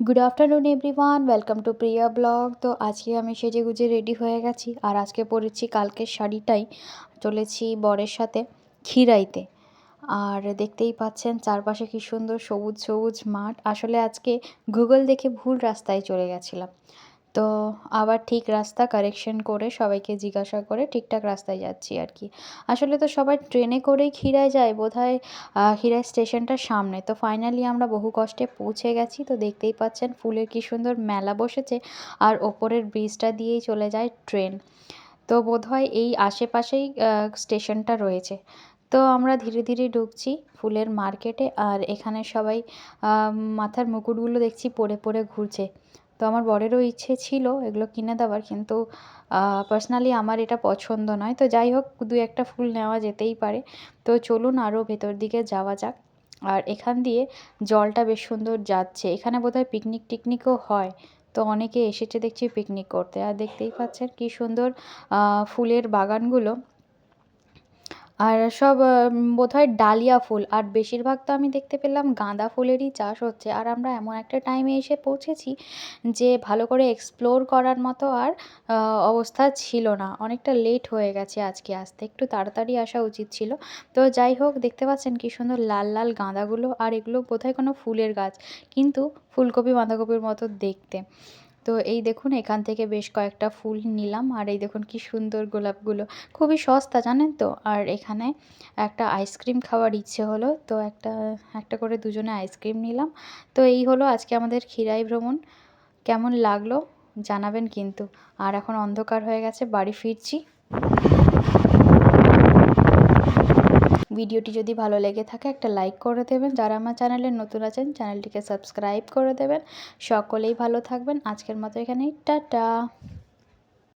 Good afternoon everyone welcome to Priya blog তো আজকে আমি সেজে গুজে রেডি হয়ে গেছি। আর আজকে পরেছি, কালকের শাড়িটাই চলেছি বরের সাথে খিরাইতে আর দেখতেই পাচ্ছেন, চারপাশে কী সুন্দর সবুজ সবুজ মাঠ। আসলে আজকে গুগল দেখে ভুল রাস্তায় চলে গেছিলাম। তো আবার ঠিক রাস্তা কারেকশন করে সবাইকে জিজ্ঞাসা করে ঠিকঠাক রাস্তায় যাচ্ছি আর কি। আসলে তো সবাই ট্রেনে করেই ক্ষীরায় যায়, বোধহয় ক্ষীরাই স্টেশনটার সামনে। তো ফাইনালি আমরা বহু কষ্টে পৌঁছে গেছি। তো দেখতেই পাচ্ছেন ফুলের কী সুন্দর মেলা বসেছে আর ওপরের ব্রিজটা দিয়েই চলে যায় ট্রেন তো বোধহয় এই আশেপাশেই স্টেশনটা রয়েছে। তো আমরা ধীরে ধীরে ঢুকছি ফুলের মার্কেটে আর এখানে সবাই মাথার মুকুটগুলো দেখছি পরে পরে ঘুরছে। তো আমার বরেরও ইচ্ছে ছিল এগুলো কিনে দেওয়ার, কিন্তু পার্সোনালি আমার এটা পছন্দ নয়। তো যাই হোক দু একটা ফুল নেওয়া যেতেই পারে। তো চলুন আরও ভেতর দিকে যাওয়া যাক। আর এখান দিয়ে জলটা বেশ সুন্দর যাচ্ছে। এখানে বোধহয় পিকনিক টিকনিকও হয়। তো অনেকে এসেছে দেখছি পিকনিক করতে। আর দেখতেই পাচ্ছেন কী সুন্দর ফুলের বাগানগুলো। আর সব বোধহয় ডালিয়া ফুল। আর বেশিরভাগ তো আমি দেখতে পেলাম গাঁদা ফুলেরই চাষ হচ্ছে। আর আমরা এমন একটা টাইমে এসে পৌঁছেছি যে ভালো করে এক্সপ্লোর করার মতো আর অবস্থা ছিল না। অনেকটা লেট হয়ে গেছে আজকে। আসতে একটু তাড়াতাড়ি আসা উচিত ছিল। তো যাই হোক, দেখতে পাচ্ছেন কি সুন্দর লাল লাল গাঁদাগুলো। আর এগুলো বোধহয় কোনো ফুলের গাছ, কিন্তু ফুলকপি, বাঁধাকপির মতো দেখতে। তো এই দেখুন, এখান থেকে বেশ কয়েকটা ফুল নিলাম। আর এই দেখুন কি সুন্দর গোলাপগুলো। খুবই সস্তা, জানেন তো? আর এখানে একটা আইসক্রিম খাওয়ার ইচ্ছে হলো। তো একটা একটা করে দুজনে আইসক্রিম নিলাম। তো এই হলো আজকে আমাদের ক্ষীরাই ভ্রমণ। কেমন লাগল জানাবেন কিন্তু। আর এখন অন্ধকার হয়ে গেছে, বাড়ি ফিরছি। ভিডিওটি যদি ভালো লেগে থাকে, একটা লাইক করে দেবেন। যারা আমার চ্যানেলে নতুন আছেন, চ্যানেলটিকে সাবস্ক্রাইব করে দেবেন। সকলেই ভালো থাকবেন। আজকের মতো এখানেই। টাটা!